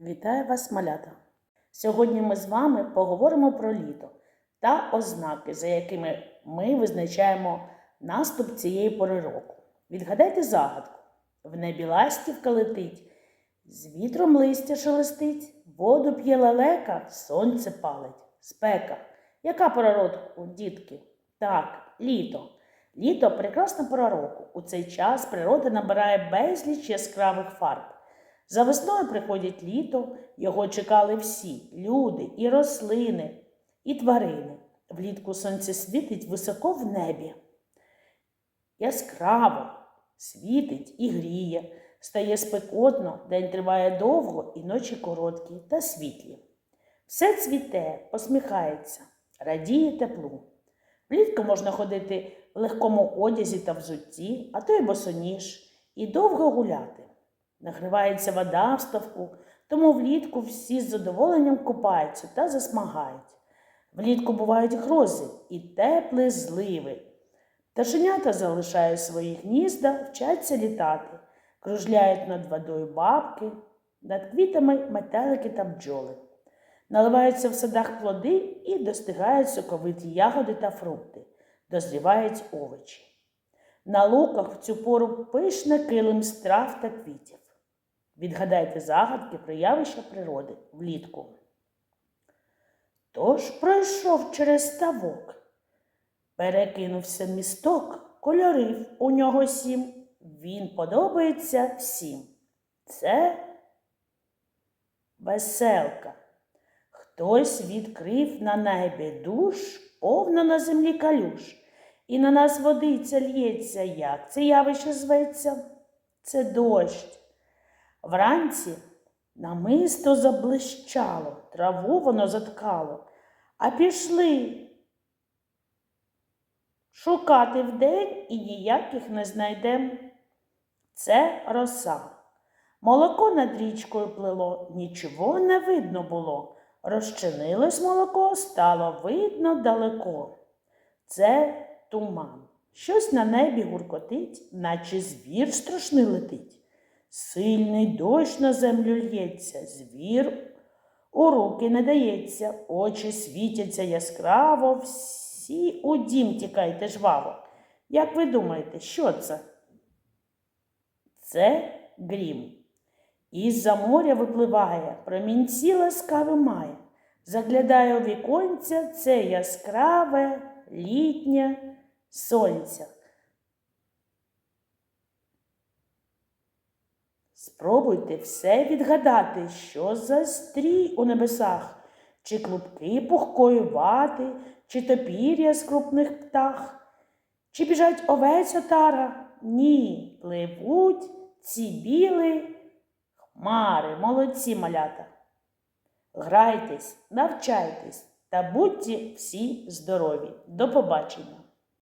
Вітаю вас, малята! Сьогодні ми з вами поговоримо про літо та ознаки, за якими ми визначаємо наступ цієї пори року. Відгадайте загадку. В небі ластівка летить, з вітром листя шелестить, воду п'є лелека, сонце палить, спека. Яка пора року, дітки? Так, літо. Літо прекрасна пора року. У цей час природа набирає безліч яскравих фарб. За весною приходить літо, його чекали всі люди, і рослини, і тварини. Влітку сонце світить високо в небі. Яскраво світить і гріє, стає спекотно, день триває довго і ночі короткі та світлі. Все цвіте, посміхається, радіє теплу. Влітку можна ходити в легкому одязі та взутті, а то й босоніж, і довго гуляти. Нагрівається вода в ставку, тому влітку всі з задоволенням купаються та засмагають. Влітку бувають грози і теплі зливи. Пташенята залишають свої гнізда, вчаться літати, кружляють над водою бабки, над квітами метелики та бджоли. Наливаються в садах плоди і достигають соковиті ягоди та фрукти, дозрівають овочі. На луках в цю пору пишне килим з трав та квітів. Відгадайте загадки про явища природи влітку. Тож пройшов через ставок, перекинувся місток, кольорив у нього сім. Він подобається всім. Це веселка. Хтось відкрив на небі душ, повно на землі калюш, і на нас водиця лється, як це явище зветься? Це дощ. Вранці намисто заблищало, траву воно заткало, а пішли шукати вдень і ніяких не знайдем. Це роса. Молоко над річкою плило, нічого не видно було. Розчинилось молоко, стало видно далеко. Це туман. Щось на небі гуркотить, наче звір страшний летить. Сильний дощ на землю лється, звір у руки не дається, очі світяться яскраво, всі у дім тікайте жваво. Як ви думаєте, що це? Це грім. Із-за моря випливає, промінці ласкаве має, заглядає у віконця це яскраве літнє сонця. Спробуйте все відгадати, що за стрій у небесах, чи клубки пухкої вати, чи топір'я з крупних птах, чи біжать овець отара? Ні, пливуть ці біли хмари, молодці малята. Грайтесь, навчайтесь та будьте всі здорові. До побачення!